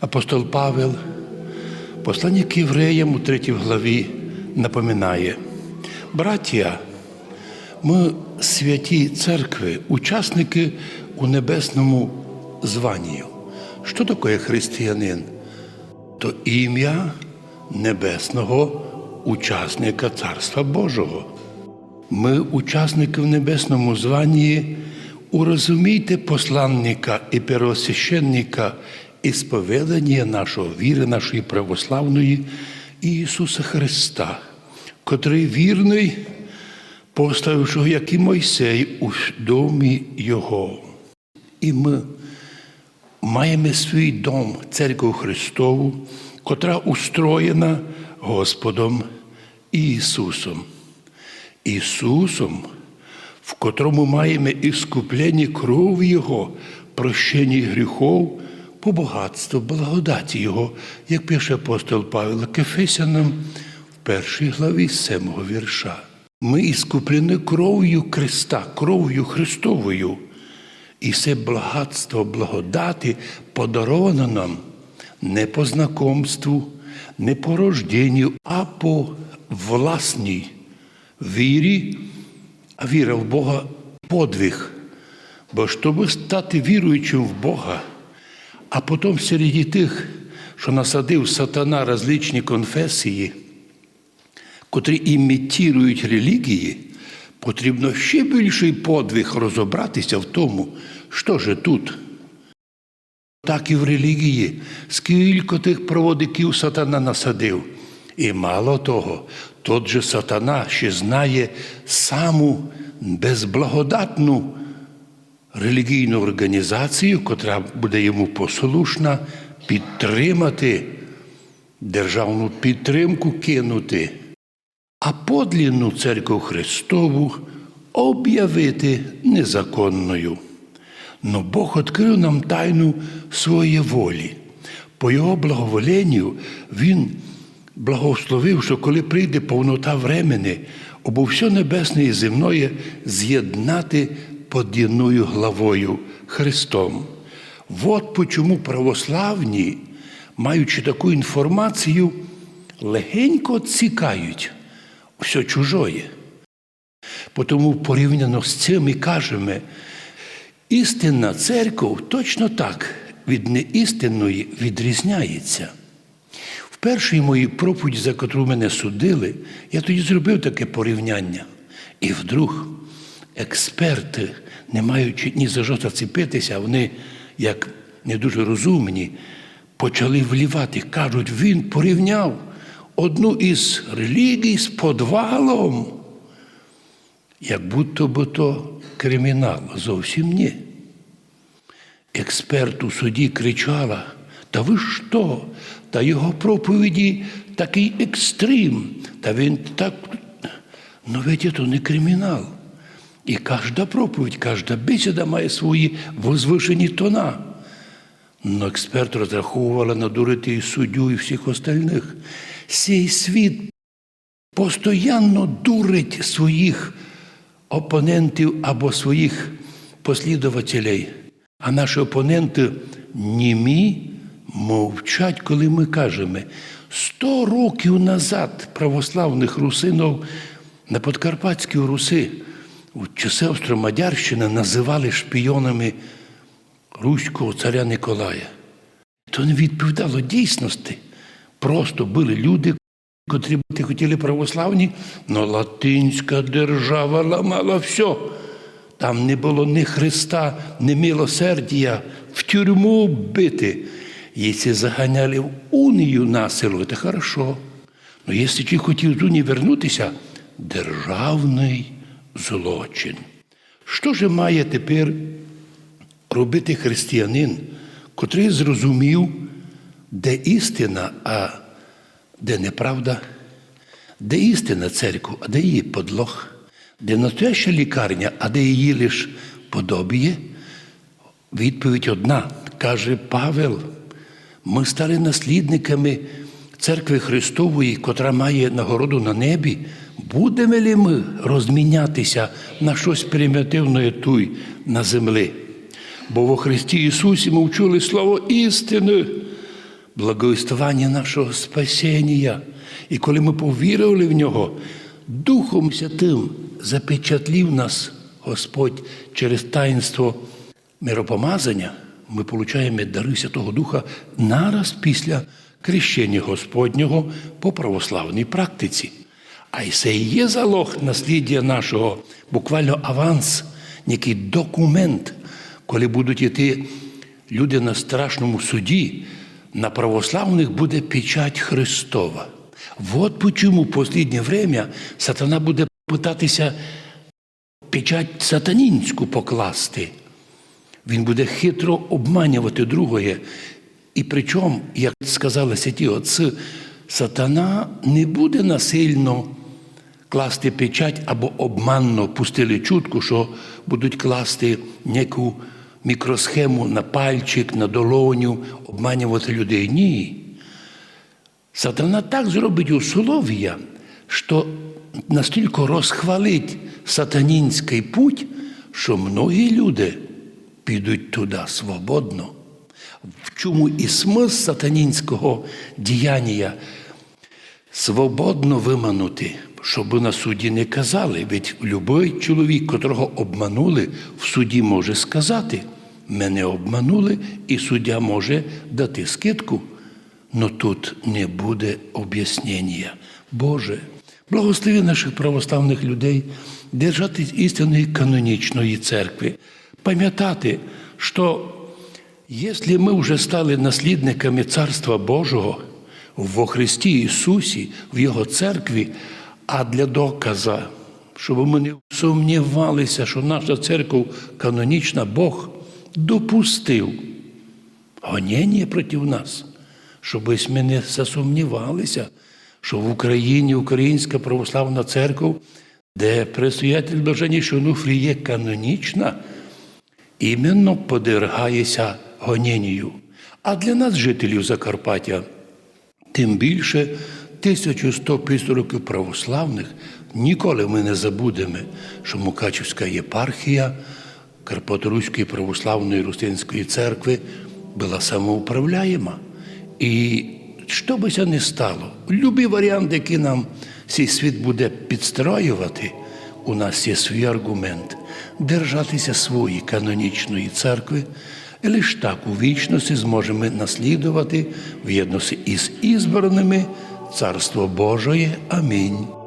Апостол Павел, послання к євреям у третій главі напоминає, браття, ми святі церкви, учасники у небесному званні. Що таке християнин? То ім'я небесного учасника Царства Божого. Ми, учасники в небесному званні, урозумійте посланника і первосвященника і споведання нашого віри, нашої православної Ісуса Христа, котрий вірний, поставивши, як і Мойсей, у домі Його. І ми маємо свій дом, церкву Христову, котра устроєна Господом Ісусом. Ісусом, в котрому маємо іскуплення кров Його, прощення гріхов по багатству, благодаті Його, як пише апостол Павло Кефесянам в першій главі семого вірша. Ми іскуплені кров'ю Христа, кров'ю Христовою. І це багатство благодаті подаровано нам не по знакомству, не по рожденню, а по власній вірі, а віра в Бога подвиг. Бо щоб стати віруючим в Бога, а потім серед тих, що насадив сатана различні конфесії, котрі імітують релігії, потрібно ще більший подвиг розібратися в тому, що же тут. Так і в релігії, скільки тих проводиків сатана насадив. І мало того, тот же сатана ще знає саму безблагодатну релігійну організацію, котра буде йому послушна підтримати, державну підтримку кинути, а подлінну церкву Христову об'явити незаконною. Но Бог відкрив нам тайну своєї волі. По Його благоволенню Він благословив, що коли прийде повнота времени, обо все небесне і земное з'єднати єдною главою Христом. От почому православні, маючи таку інформацію, легенько цікають все чужое. Тому порівняно з цим і кажемо, істинна церква точно так від неістинної відрізняється. В першій моїй проповіді, за котру мене судили, я тоді зробив таке порівняння. І вдруг експерти, не маючи ні за що зацепитися, вони, як не дуже розумні, почали влівати. Кажуть, він порівняв одну із релігій з подвалом. Як будто би то кримінал, зовсім ні. Експерт у суді кричала, та ви що? Та його проповіді такий екстрим, та він так. Ну, ведь це не кримінал. І кожна проповідь, кожна бесіда має свої возвишені тона. Но експерт розраховувала надурити і суддю, і всіх остальних. Цей світ постоянно дурить своїх опонентів або своїх послідователей. А наші опоненти німі мовчать, коли ми кажемо, сто років назад православних русинов на Подкарпатській Руси у часи Австромадярщини називали шпіонами Руського царя Николая. То не відповідало дійсності. Просто були люди, котрі бути хотіли православні, але латинська держава ламала все. Там не було ні Христа, ні милосердія, в тюрму бити. Якщо заганяли в унію насилу, це хорошо. Але якщо ті хотів з унії вернутися, державний злочин. Що ж має тепер робити християнин, котрий зрозумів, де істина, а де неправда, де істина церкву, а де її подлог, де настояща лікарня, а де її лиш подобіє? Відповідь одна, каже Павел, ми стали наслідниками церкви Христової, котра має нагороду на небі. Будемо ли ми розмінятися на щось примітивне туй на землі? Бо во Христі Ісусі ми вчули слово істини, благовіствування нашого спасіння. І коли ми повірили в нього, Духом Святим запечатлів нас Господь через таїнство миропомазання, ми получаємо дари Святого Духа нараз після крещення Господнього по православній практиці. А й це і є залог насліддя нашого, буквально аванс, який документ, коли будуть йти люди на страшному суді, на православних буде печать Христова. Вот почему в останнє время сатана буде питатися печать сатанінську покласти. Він буде хитро обманювати другое. І причому, як сказали святі отці, сатана не буде насильно класти печать або обманно пустили чутку, що будуть класти неку мікросхему на пальчик, на долоню, обманювати людей. Ні. Сатана так зробить условия, що настільки розхвалить сатанінський путь, що многі люди підуть туди свободно. В чому і смисл сатанінського діяння свободно виманути, щоб на суді не казали. Ведь будь-який чоловік, котрого обманули, в суді може сказати, мене обманули, і суддя може дати скидку. Но тут не буде об'яснення. Боже, благослови наших православних людей держати істинної канонічної церкви, пам'ятати, що якщо ми вже стали наслідниками Царства Божого во Христі Ісусі, в Його церкві, а для доказа, щоб ми не сумнівалися, що наша церква канонічна, Бог допустив гонення проти нас, щоб ми не засумнівалися, що в Україні Українська православна церква, де предстоятель Блаженніший Онуфрій є канонічна, іменно подергається гоненню. А для нас, жителів Закарпаття, тим більше 1150 років православних ніколи ми не забудемо, що Мукачівська єпархія Карпаторуської православної Рустинської церкви була самоуправляєма. І що би це не стало, любий варіант, який нам цей світ буде підстроювати, у нас є свій аргумент держатися своєї канонічної церкви, і лише так у вічності зможемо наслідувати в єдності із ізбраними Царство Божоє. Амінь.